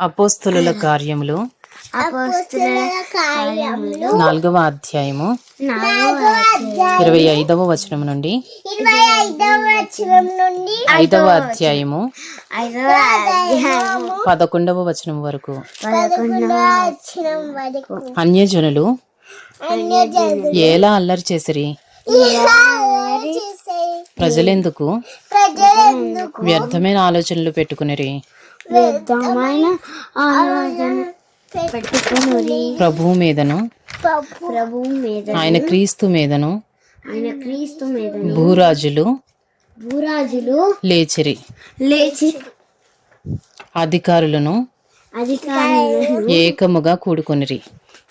అపోస్తుల కార్యములు. నాలుగవ అధ్యాయము. ఇరవై ఐదవ వచనం నుండి. ఐదవ అధ్యాయము. పదకొండవ వచనం వరకు. అన్యజనులు ఎలా అల్లరి చేసిరి? ప్రజలందుకు? వ్యర్థమైన ఆలోచనలు పెట్టుకునిరి. పెట్టుకుని ప్రభువు మీదను. ప్రభు మీద ఆయన క్రీస్తు మీదను. ఆయన క్రీస్తు మీద భూరాజులు. భూరాజులు లేచిరి. లేచి అధికారులను అధికారులను ఏకముగా కూడుకొనిరి.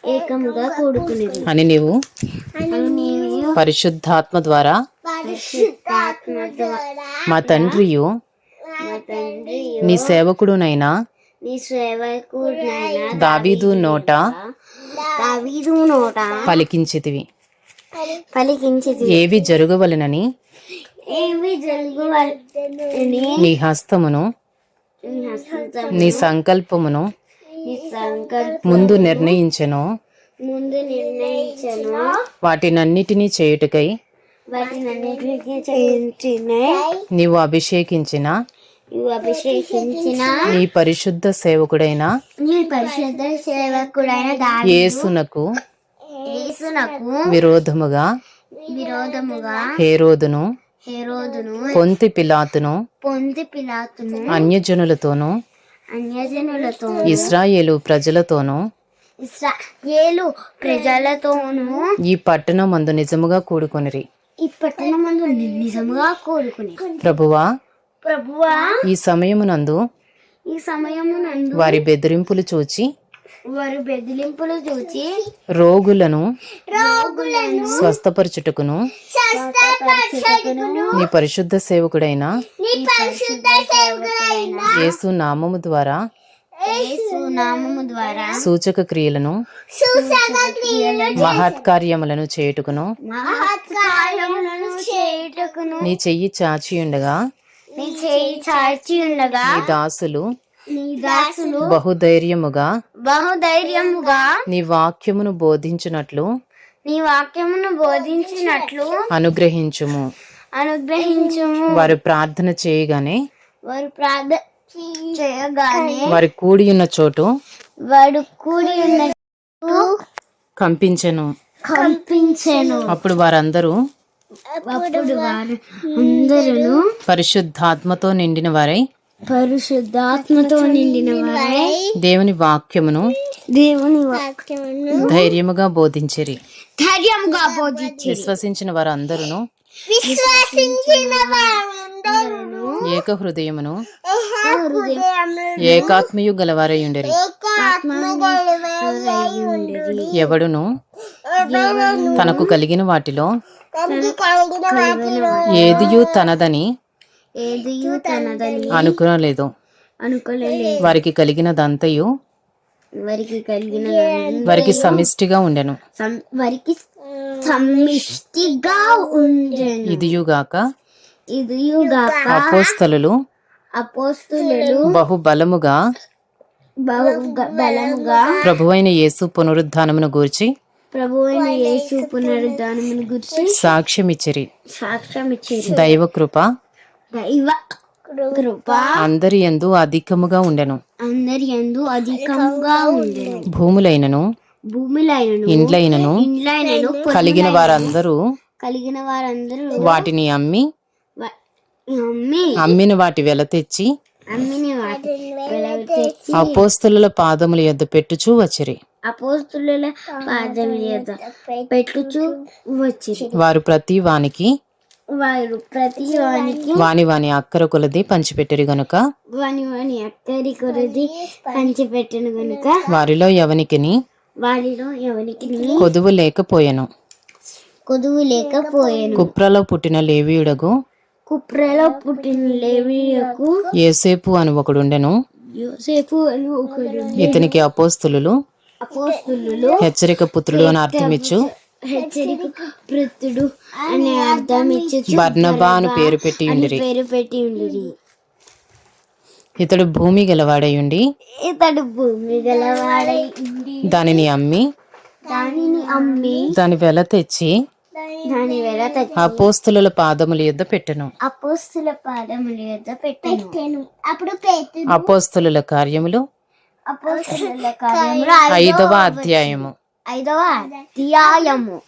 ఏకముగా కూడుకుని అని నీవు నీవు పరిశుద్ధాత్మ ద్వారా పరిశుద్ధాత్మ ద్వారా మా తండ్రియు మా తండ్రి నీ సేవకుడునైనా దావీదు నోట దావీదు నోట పలికించితివి. ఏవి జరగవలనని నీ హస్తమును నీ సంకల్పమును ముందు నిర్ణయించెను. ముందు నిర్ణయించను. వాటినన్నిటినీ చేయుటకై నీవు అభిషేకించిన నీ పరిశుద్ధ సేవకుడైన నీ పరిశుద్ధ సేవకుడైన దావి యేసునకు యేసునకు విరోధముగా విరోధముగా హేరోదును హెరోదును పొంతి పిలాతును పొంది పిలాతును అన్యజనులతోనూ అన్యజనులతో ఇస్రాయేలు ప్రజలతోనూ ఇస్రాయేలు ప్రజలతోనూ ఈ పట్టణమందు నిజముగా కూడుకొనిరి. ఈ పట్టణమందు నిజముగా కోరుకుని ప్రభువా ప్రభువా ఈ సమయమునందు ఈ సమయమునందు వారి బెదిరింపులు చూచి వారు బెదిరింపులు చూచి రోగులను రోగులను స్వస్థపరచుటకును నీ పరిశుద్ధ సేవకుడైన యేసు నామము ద్వారా సూచక క్రియలను మహత్కార్యములను చేయుటకును మహత్కార్యములను చేయుటకును నీ చెయ్యి చాచి ఉండగా నీ చేయి చాచి ఉండగా నీ దాసులు నీ దాసులు బహుధైర్యముగా బహుధైర్యముగా నీ వాక్యమును బోధించునట్లు నీ వాక్యమును బోధించినట్లు అనుగ్రహించుము. అనుగ్రహించుము. వారు ప్రార్థన చేయగానే వారు ప్రార్థన చేయగానే వారి కూడి ఉన్న చోటు వాడు కూడి ఉన్న కంపించెను. కంపించెను. అప్పుడు వారందరూ అప్పుడు వారు అందరూ పరిశుద్ధాత్మతో నిండిన వారై పరిశుద్ధాత్మతో నిండిన వారై దేవుని వాక్యమును దేవుని వాక్యమును ధైర్యముగా బోధించిరి. ధైర్యంగా బోధించి విశ్వసించిన వారందరూ విశ్వసించిన వారందరూ ఏక హృదయమును హృదయం ఏకాత్మయు గలవారై ఉండరి ఎవడును తనకు కలిగిన వాటిలో ఏదియు తనదని ఏదియు తనదని అనుకునలేదు. అనుకోలేదు. వారికి కలిగినదంతయు వారికి కలిగిన వారికి సమిష్టిగా ఉండెను. వారికి సమిష్టిగా ఉండెను. ఇదియుగాక ఇదియుగాక అపోస్తలు అపోస్తులు బహుబలముగా బలముగా ప్రభువైన యేసు పునరుద్ధానమును గూర్చి ప్రభువైన యేసు పునరుద్ధానమును గురించి సాక్ష్యమిచ్చిరి. సాక్ష్యం ఇచ్చారు. దైవ కృప దైవ కృప అందరి యందు అధికముగా ఉండెను. అందరి యందు అధికంగా ఉండెను. భూములైనను భూమిలైనను ఇండ్లైనను ఇండ్లైనను కలిగిన వారందరూ కలిగిన వారందరూ వాటిని అమ్మి అమ్మి అమ్మిన వాటి వెల తెచ్చి అమ్మిన వాటి అపోస్తలుల పాదముల యొద్ద పెట్టుచూ వచ్చిరి. అపోస్తుల పాదం మీద పెట్టుచు వచ్చిరి. వారు ప్రతి వానికి వారు ప్రతి వానికి వాని వాని అక్కర కొలది పంచిపెట్టిరి గనుక. వాని వాని అక్కడి కొరది పంచిపెట్టిన గనుక. వారిలో ఎవనికిని వారిలో ఎవరికి కొదువు లేకపోయెను. కొదువు లేకపోయాను. కుప్రలో పుట్టిన లేవీయుడగు కుప్రలో పుట్టిన లేవియకు ఏసేపు అని ఒకడుండెను. యోసేపు అని ఒకడు ఇతనికి అపోస్తులు హెచ్చరిక పుత్రుడు అని అర్థమిచ్చు హెచ్చరిక పృత్తుడు అనే అర్థం ఇచ్చి బర్నబా అని పేరు పెట్టి ఉండిరి. పేరు పెట్టి ఉండిరి. ఇతడు భూమి గలవాడయుండి ఇతడు భూమి గలవాడై దానిని అమ్మి దానిని అమ్మి దాని వెల తెచ్చి దాని వెల తెచ్చి అపోస్తుల పాదముల యొద్ద పెట్టెను. అపోస్తుల పాదముల యొద్ద పెట్టెను. అప్పుడు అపోస్తుల కార్యములు ఐదవ అధ్యాయము. ఐదవ అధ్యాయము.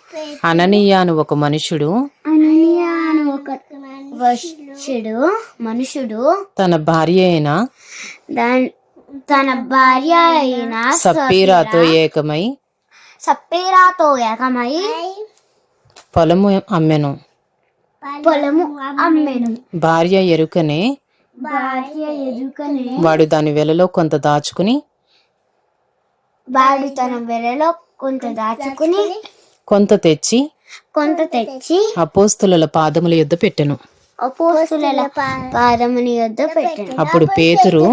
అననీయ అను ఒక మనుషుడు అననీయ అను ఒక వశుడు మనుషుడు తన భార్య అయిన తన భార్య అయిన సప్పీరాతో ఏకమై సప్పేరాతో ఏకమై పొలము అమ్మెను. పొలము అమ్మెను. భార్య ఎరుకనే వాడు దాని వెలలో కొంత దాచుకుని వాడు తన వెలలో కొంత దాచుకుని కొంత తెచ్చి కొంత తెచ్చి అపోస్తుల పాదముల యొద్ద పెట్టెను. అపోస్తుల పాదముని యొద్ద పెట్టెను. అప్పుడు పేతురు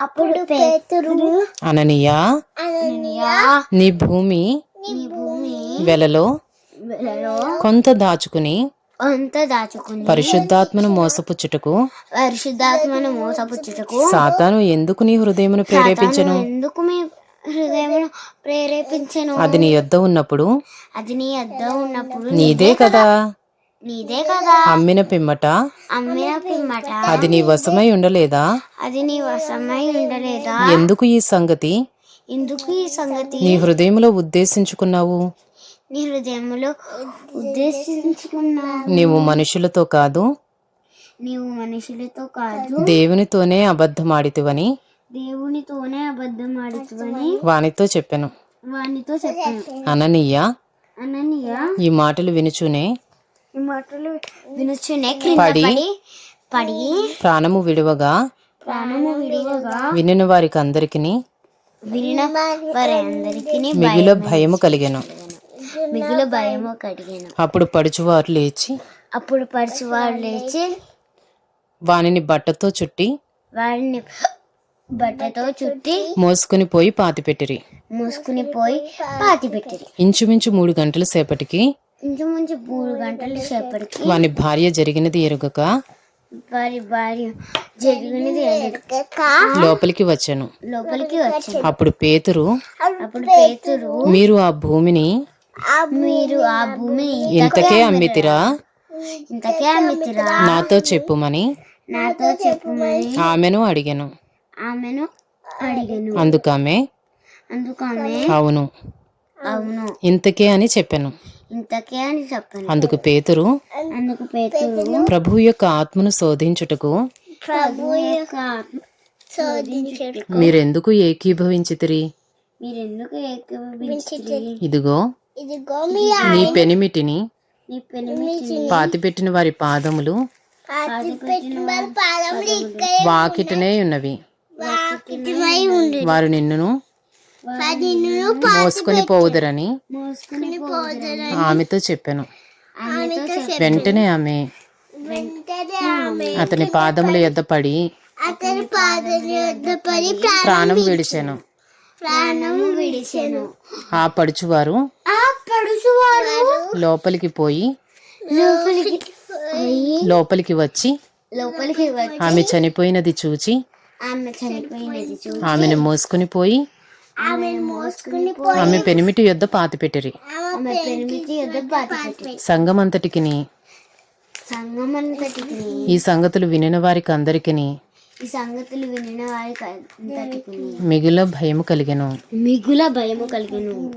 అప్పుడు పేతురు అననీయ అననీయ నీ భూమి నీ భూమి వెలలో వెలలో కొంత దాచుకుని దాచుకుని పరిశుద్ధాత్మను మోసపుచ్చుటకు పరిశుద్ధాత్మను మోసపుచ్చుటకు సాతాను ఎందుకు నీ హృదయమును ప్రేరేపించను? ఎందుకు మీ హృదయమును ప్రేరేపించను? అది నీ యొద్ద ఉన్నప్పుడు అది నీ అద్ద ఉన్నప్పుడు నీదే కదా. నీదే కదా. అమ్మిన పిమ్మట అమ్మిన పిమ్మట. అది నీ వశమై ఉండలేదా? అది నీ వశమై ఉండలేదా? ఎందుకు ఈ సంగతి? ఎందుకు ఈ సంగతి? నీ హృదయములో ఉద్దేశించుకున్నావు? నీ హృదయములో ఉద్దేశించుకున్నా నీవు మనుషులతో కాదు. నీవు మనుషులతో కాదు. దేవునితోనే అబద్ధమాడితివని. దేవునితోనే అబద్ధం ఆడుతువని వానితో చెప్పెను. వానితో చెప్పాను. అననీయ? అననీయ? ఈ మాటలు వినుచునే. ఈ మాటలు వినుచునే. పడి పడి ప్రాణము విడువగా. ప్రాణము విడివగా. వినిన వారికి అందరికిని వినిన వారి అందరికి మిగుల భయము కలిగెను. మిగుల భయము కడిగాను. అప్పుడు పడుచువారు లేచి అప్పుడు పరుచువాడు లేచి వానిని బట్టతో చుట్టి వాడిని బట్టతో చుట్టి మోసుకుని పోయి పాతిపెట్టిరి మూసుకుని పోయి పాతి పెట్టిరి. ఇంచుమించు మూడు గంటల సేపటికి ఇంచుమించు మూడు గంటల సేపటికి వాని భార్య జరిగినది ఎరుగక వారి భార్య జరిగినది ఎరుగక లోపలికి వచ్చాను. లోపలికి వచ్చింది అప్పుడు పేతురు అప్పుడు పేతురు మీరు ఆ భూమిని మీరు ఆ భూమిని ఇంతకే అమ్మితిరా? ఇంతకే అమ్మితిరా? నాతో చెప్పుమని? నాతో చెప్పుమని? ఆమెను అడిగాను. ఆమెను అడిగను. అందుకామె? అందుకు ఆమె అవును. అవును. ఇంతకే అని చెప్పాను. ఇంతకే అని చెప్పాను. అందుకు పేతురు అందుకు పేతురు. ప్రభు యొక్క ఆత్మను శోధించుటకు ప్రభు యొక్క మీరెందుకు ఏకీభవించితిరి? మీరెందుకు ఏకీభవించిరి ఇదిగో ఇదిగో నీ పెనిమిటిని నీ పెనిమిటి పాతిపెట్టిన వారి పాదములు వాకిటనే ఉన్నవి. వారు నిన్నును మోసుకొని పోవుదరని ఆమెతో చెప్పాను. వెంటనే ఆమె అతని పాదముల యొద్ద పడి అతని పాదం యొద్ద పడి ప్రాణం విడిచాను. ప్రాణం ఆ పడుచువారు ఆ పడుచువారు లోపలికి పోయి లోపలికి లోపలికి వచ్చి లోపలికి వచ్చి ఆమె చనిపోయినది చూచి ఆమె చనిపోయినది చూ ఆమెను మోసుకొని పోయి ఆమెను మోసుకుని పోయి ఆమె పెనిమిటి యొద్ద పాతిపెట్టిరి ఆమె పెనిమిటి యొద్ద బాధ పెట్టి సంగమంతటికిని సంఘం అంతటికి ఈ సంగతులు వినిన వారికి అందరికిని ఈ సంగతులు వినిన వారికి మిగుల భయము కలిగెను. మిగుల భయము కలిగను.